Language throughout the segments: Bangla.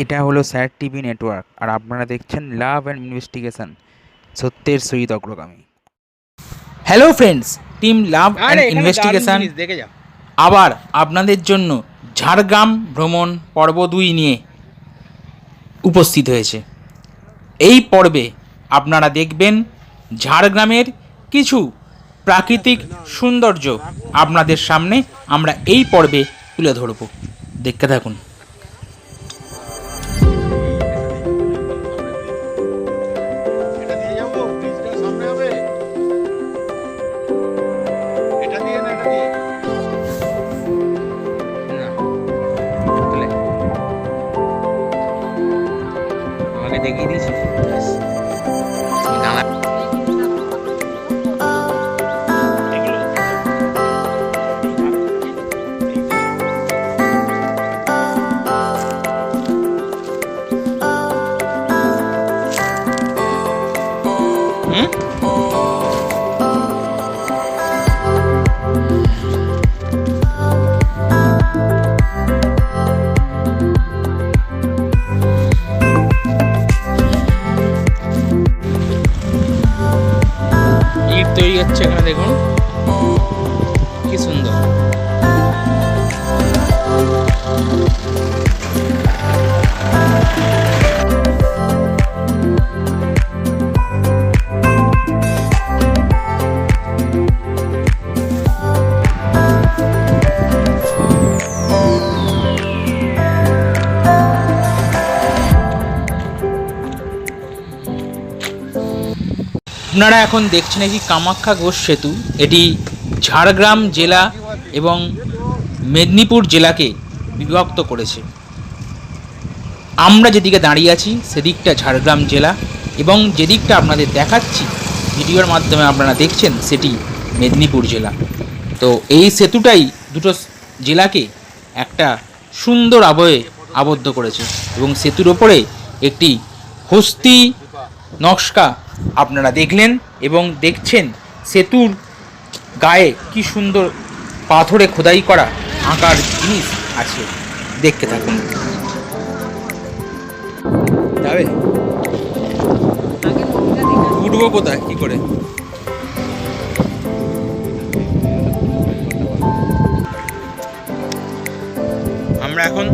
এটা হলো স্যার টিভি নেটওয়ার্ক আর আপনারা দেখছেন লাভ অ্যান্ড ইনভেস্টিগেশন। সত্যের সহিত অগ্রগামী। Hello friends team love and investigation. আবার আপনাদের জন্য ঝাড়গ্রাম ভ্রমণ পর্ব দুই নিয়ে উপস্থিত হয়েছে। এই পর্বে আপনারা দেখবেন ঝাড়গ্রামের কিছু প্রাকৃতিক সৌন্দর্য আপনাদের সামনে আমরা এই পর্বে তুলে ধরব। দেখতে থাকুন। দেখুন। আপনারা এখন দেখছেন একটি কামাখ্যা ঘোষ সেতু। এটি ঝাড়গ্রাম জেলা এবং মেদিনীপুর জেলাকে বিভক্ত করেছে। আমরা যেদিকে দাঁড়িয়ে আছি, সেদিকটা ঝাড়গ্রাম জেলা এবং যেদিকটা আপনাদের দেখাচ্ছি, ভিডিওর মাধ্যমে আপনারা দেখছেন, সেটি মেদিনীপুর জেলা। তো এই সেতুটাই দুটো জেলাকে একটা সুন্দর আবহে আবদ্ধ করেছে এবং সেতুর ওপরে একটি হস্তি নকশা আপনারা দেখলেন এবং দেখছেন সেতুর গায়ে কি সুন্দর পাথরে খোদাই করা আঁকার জিনিস আছে। দেখতে থাকুন। যাবে? উঠবো কোথায়? কি করে? আমরা এখন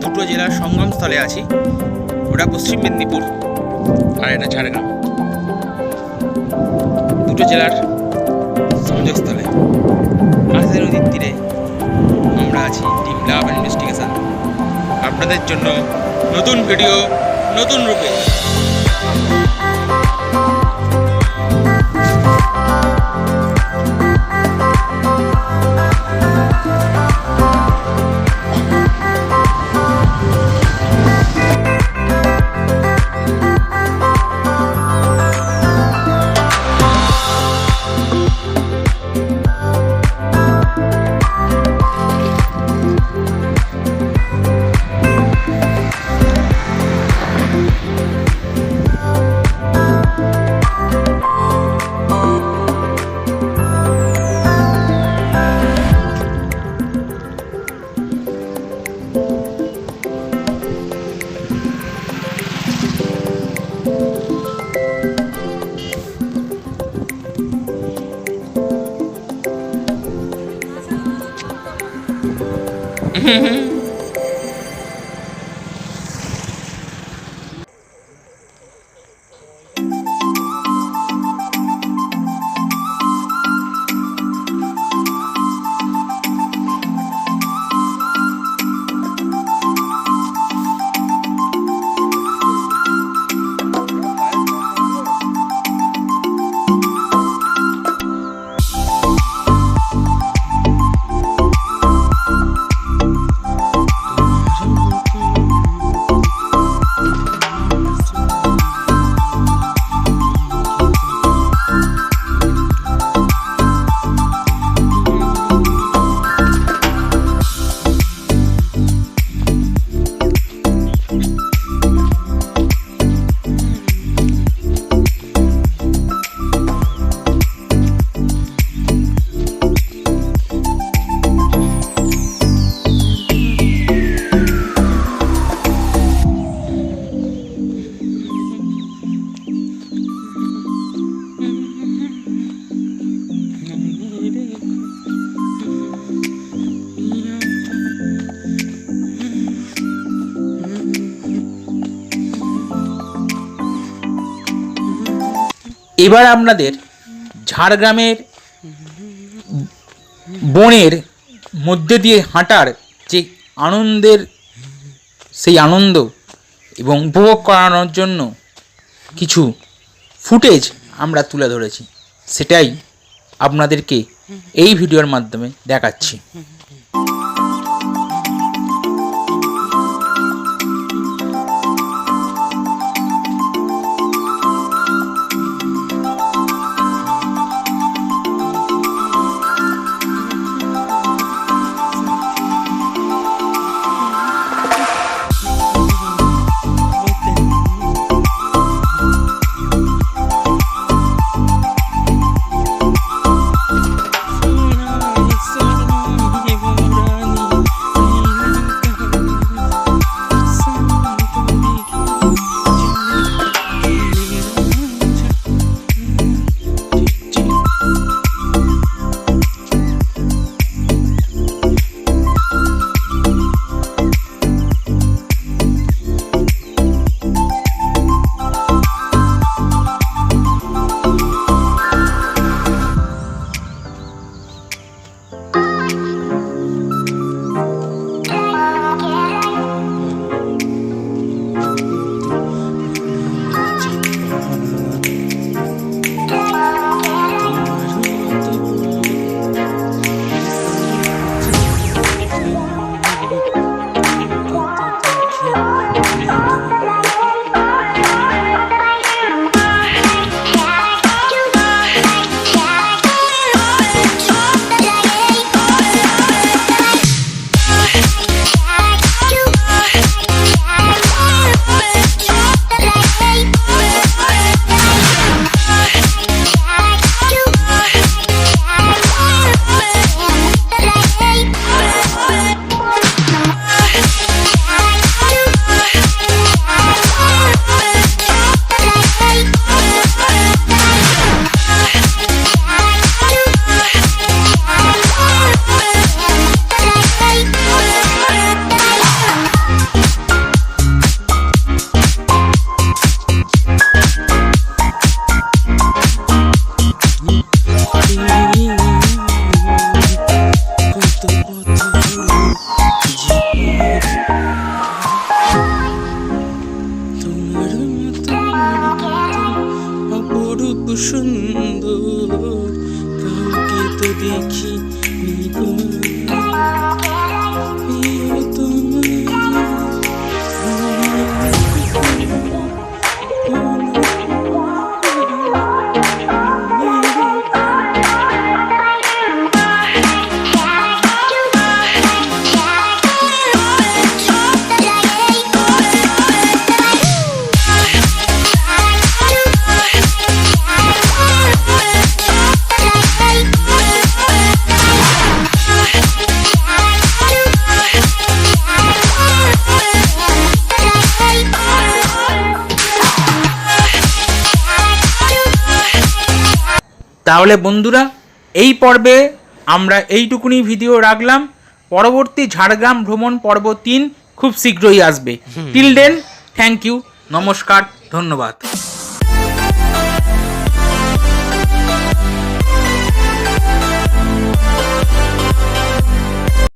দুটো জেলার সঙ্গমস্থলে আছি। ওটা পশ্চিম মেদিনীপুর আর এটা ঝাড়গ্রাম। দুটো জেলার সংযোগস্থলে আজদের নদীর তীরে আমরা আছি টিম লাভ ইনভেস্টিগেশন আপনাদের জন্য নতুন ভিডিও নতুন রূপে। mm-hmm. এবার আপনাদের ঝাড়গ্রামের বনের মধ্যে দিয়ে হাঁটার যে আনন্দের, সেই আনন্দ এবং উপভোগ করানোর জন্য কিছু ফুটেজ আমরা তুলে ধরেছি, সেটাই আপনাদেরকে এই ভিডিওর মাধ্যমে দেখাচ্ছি। 顺 তাহলে বন্ধুরা এই পর্বে আমরা এইটুকুনি ভিডিও রাখলাম। পরবর্তী ঝাড়গ্রাম ভ্রমণ পর্ব তিন খুব শীঘ্রই আসবে। টিল দেন থ্যাংক ইউ নমস্কার ধন্যবাদ।